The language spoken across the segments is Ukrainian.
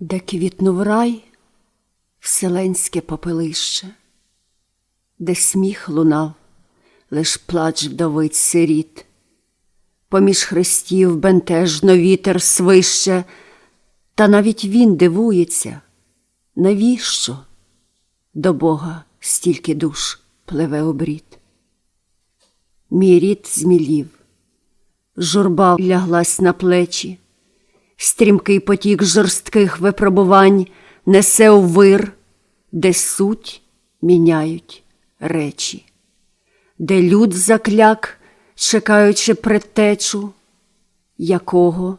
де квітнув рай, вселенське попелище, де сміх лунав, лиш плач вдовиць сиріт, поміж хрестів бентежно вітер свище, та навіть він дивується, навіщо до Бога стільки душ пливе обрід. Мій рід змілів, журба ляглась на плечі, стрімкий потік жорстких випробувань несе у вир, де суть міняють речі, де люд закляк, чекаючи предтечу, якого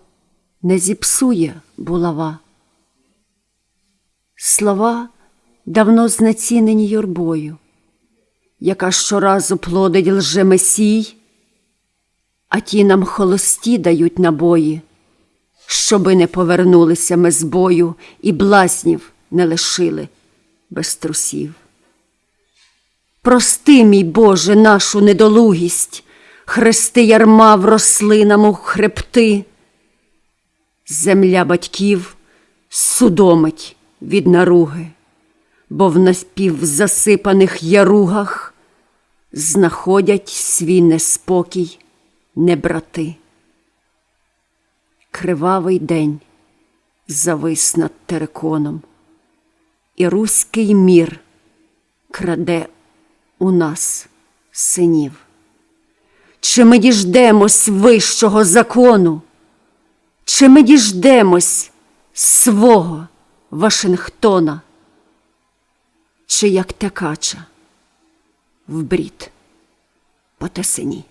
не зіпсує булава. Слова давно знецінені юрбою, яка щоразу плодить лжемесій, а ті нам холості дають набої, щоби не повернулися ми з бою і блазнів не лишили без трусів. Прости, мій Боже, нашу недолугість, хрести ярма в рослинам хребти. Земля батьків судомить від наруги, бо в напівзасипаних яругах знаходять свій неспокій не брати. Кривавий день завис над териконом, і руський мір краде у нас синів. Чи ми діждемось вищого закону? Чи ми діждемось свого Вашингтона? Чи як текача в брід по тесині?